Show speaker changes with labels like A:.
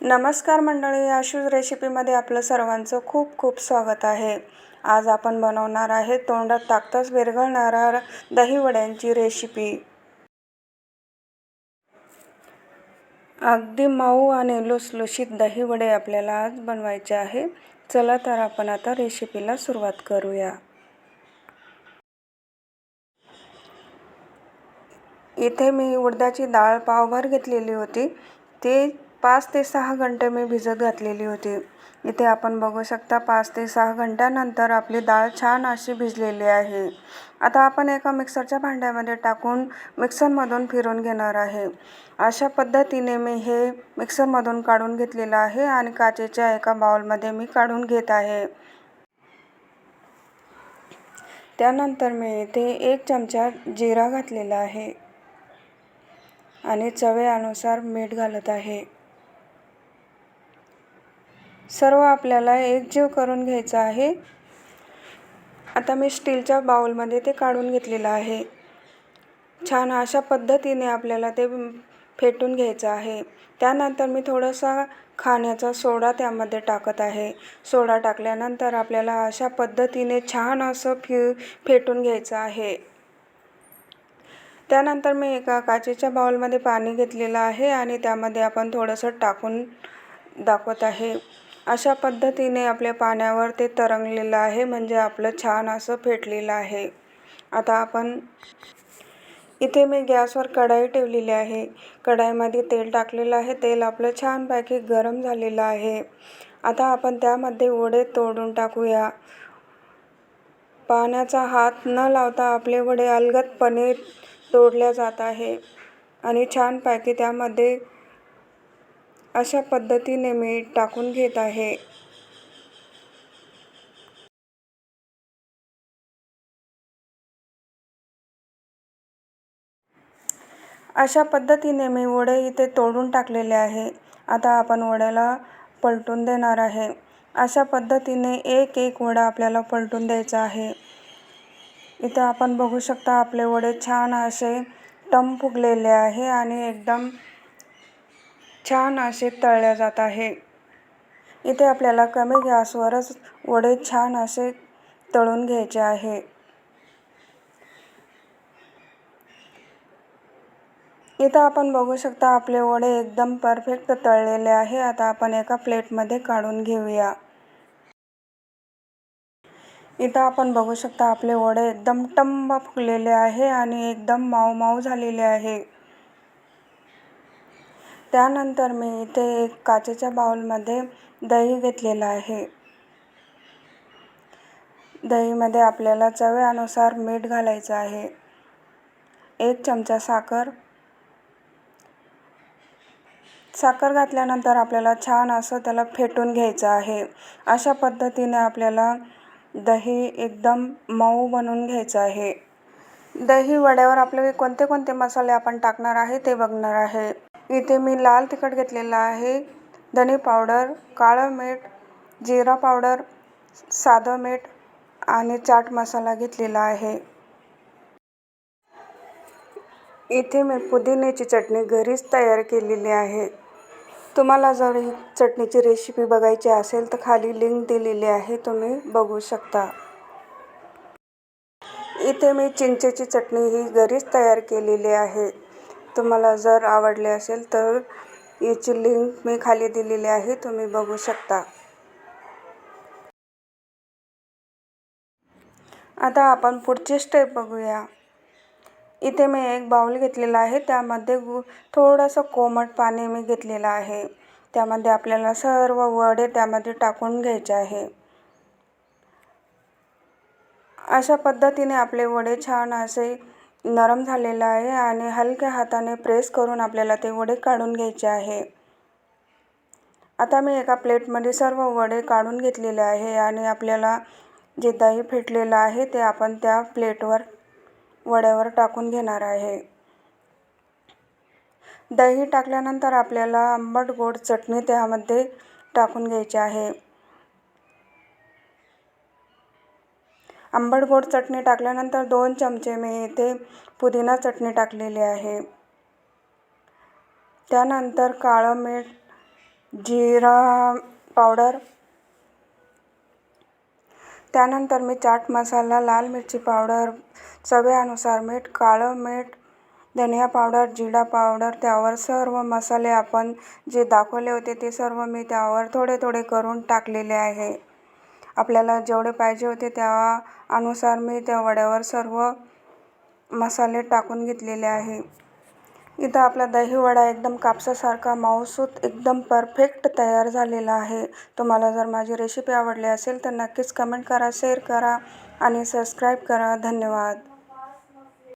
A: नमस्कार मंडळी आशूज रेसिपीमध्ये आपलं सर्वांचं खूप खूप स्वागत आहे. आज आपण बनवणार आहे तोंडात टाकताच विरघळणारा दहीवड्यांची रेसिपी. अगदी मऊ आणि लुसलुशीत दहीवडे आपल्याला आज बनवायचे आहे. चला तर आपण आता रेसिपीला सुरुवात करूया. इथे मी उडदाची डाळ पावभर घेतलेली होती. ती पाच ते सहा घंटे मी भिजत घातलेली होती. इथे आपण बघू शकता पाच ते सहा घंट्यानंतर आपली डाळ छान अशी भिजलेली आहे. आता आपण एका मिक्सरच्या भांड्यामध्ये टाकून मिक्सरमधून फिरून घेणार आहे. अशा पद्धतीने मी हे मिक्सरमधून काढून घेतलेलं आहे आणि काचेच्या एका बाउलमध्ये मी काढून घेत आहे. त्यानंतर मी इथे एक चमचा जिरा घातलेला आहे. आणि चवेनुसार मीठ घालत आहे. सर्व आपल्याला एकजीव करून घ्यायचं आहे. आता मी स्टीलच्या बाउलमध्ये ते काढून घेतलेलं आहे. छान अशा पद्धतीने आपल्याला ते फेटून घ्यायचं आहे. त्यानंतर मी थोडासा खाण्याचा सोडा त्यामध्ये टाकत आहे. सोडा टाकल्यानंतर आपल्याला अशा पद्धतीने छान असं फि फेटून घ्यायचं आहे. त्यानंतर मी एका काचेच्या बाउलमध्ये पाणी घेतलेलं आहे आणि त्यामध्ये आपण थोडंसं टाकून दाखवत आहे. अशा पद्धतीने आपल्या पाण्यावर ते तरंगलेलं आहे म्हणजे आपलं छान असं फेटलेलं आहे. आता आपण इथे मी गॅसवर कढाई ठेवलेली आहे. कढाईमध्ये तेल टाकलेलं आहे. तेल आपलं छानपैकी गरम झालेलं आहे. आता आपण त्यामध्ये वडे तोडून टाकूया. पाण्याचा हात न लावता आपले वडे अलगदपणे तोडल्या जात आहे. आणि छानपैकी त्यामध्ये अशा पद्धतीने मी टाकून घेत आहे. अशा पद्धतीने मी वडे इथे तोडून टाकलेले आहे. आता आपण वड्याला पलटून देणार आहे. अशा पद्धतीने एक एक वडा आपल्याला पलटून द्यायचा आहे. इथं आपण बघू शकता आपले वडे छान असे टम फुगलेले आहे आणि एकदम छान असे तळले जात आहे. इथे आपल्याला कमी गॅसवरच वडे छान असे तळून घ्यायचे आहे. इथं आपण बघू शकता आपले वडे एकदम परफेक्ट तळलेले आहे. आता आपण एका प्लेटमध्ये काढून घेऊया. इथं आपण बघू शकता आपले वडे एकदम टंब फुगलेले आहे आणि एकदम माऊ माऊ झालेले आहे. त्यानंतर मी इथे एक काचेच्या बाउलमध्ये दही घेतलेलं आहे. दहीमध्ये आपल्याला चव्यानुसार मीठ घालायचं आहे. एक चमचा साखर. साखर घातल्यानंतर आपल्याला छान असं त्याला फेटून घ्यायचं आहे. अशा पद्धतीने आपल्याला दही एकदम मऊ बनवून घ्यायचं आहे. दही वड्यावर आपले कोणते कोणते मसाले आपण टाकणार आहे ते बघणार आहे. इथे मी लाल तिखट घेतलेलं आहे धने पावडर काळं मीठ जिरा पावडर साधं मीठ आणि चाट मसाला घेतलेला आहे. इथे मी पुदिन्याची चटणी घरीच तयार केलेली आहे. तुम्हाला जर ही चटणीची रेसिपी बघायची असेल तर खाली लिंक दिलेली आहे तुम्ही बघू शकता. इथे मी चिंचेची चटणी ही घरीच तयार केलेली आहे. तुम्हाला जर आवडले असेल तर याची लिंक मी खाली दिलेली आहे तुम्ही बघू शकता. आता आपण पुढची स्टेप बघूया. इथे मी एक बाउल घेतलेला आहे त्यामध्ये गु थोडंसं कोमट पाणी मी घेतलेलं आहे. त्यामध्ये आपल्याला सर्व वडे त्यामध्ये टाकून घ्यायचे आहे. अशा पद्धतीने आपले वडे छान असे नरम झालेला आहे आणि हलक्या हाताने प्रेस करून आपल्याला ते वडे काढून घ्यायचे आहे. आता मी एका प्लेटमध्ये सर्व वडे काढून घेतलेले आहे आणि आपल्याला जे दही फेटलेलं आहे ते आपण त्या प्लेटवर वड्यावर टाकून घेणार आहे. दही टाकल्यानंतर आपल्याला आंबट गोड चटणी त्यामध्ये टाकून घ्यायची आहे. आंबट गोड चटणी टाकल्यानंतर दोन चमचे मी इथे पुदिना चटणी टाकलेली आहे. त्यानंतर काळं मीठ जिरा पावडर त्यानंतर मी चाट मसाला लाल मिरची पावडर चव्यानुसार मीठ काळं मीठ धनिया पावडर जिरा पावडर त्यावर सर्व मसाले आपण जे दाखवले होते ते सर्व मी त्यावर थोडे थोडे करून टाकलेले आहे. आपल्याला जेवढे पाहिजे होते त्या अनुसार मी त्या वड्यावर सर्व मसाले टाकून घेतलेले आहे. इथं आपला दहीवडा एकदम कापसासारखा मऊसूत एकदम परफेक्ट तयार झालेला आहे. तुम्हाला जर माझी रेसिपी आवडली असेल तर नक्कीच कमेंट करा शेअर करा आणि सबस्क्राईब करा. धन्यवाद.